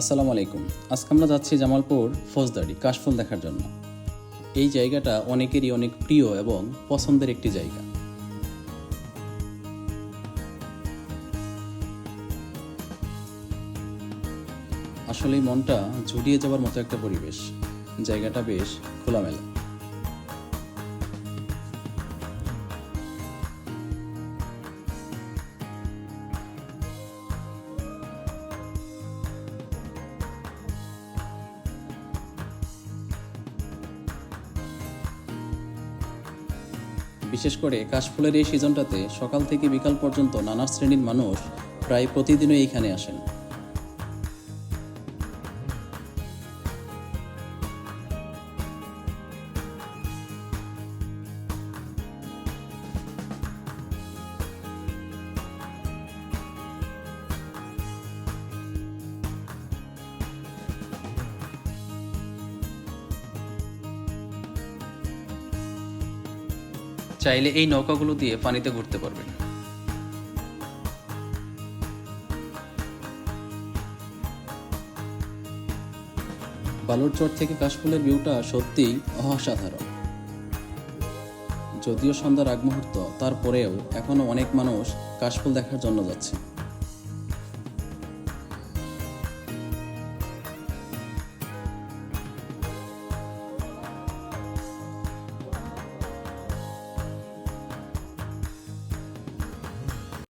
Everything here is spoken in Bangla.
আসসালামু আলাইকুম। আজকে আমরা যাচ্ছি জামালপুর ফৌজদারি, কাশফুল দেখার জন্য। এই জায়গাটা অনেকেরই অনেক প্রিয় এবং পছন্দের একটি জায়গা। আসলে মনটা জুড়িয়ে যাওয়ার মতো একটা পরিবেশ। জায়গাটা বেশ খোলামেলা। বিশেষ করে কাশফুলের এই সিজনটাতে সকাল থেকে বিকাল পর্যন্ত নানা শ্রেণির মানুষ প্রায় প্রতিদিনই এখানে আসেন। চাইলে এই নৌকাগুলো দিয়ে পানিতে ঘুরতে পারবেন বালুরচর থেকে কাশফুলের ভিউটা সত্যিই অসাধারণ। যদিও সন্ধ্যার আগ মুহূর্ত তারপরেও এখনও অনেক মানুষ কাশফুল দেখার জন্য যাচ্ছে।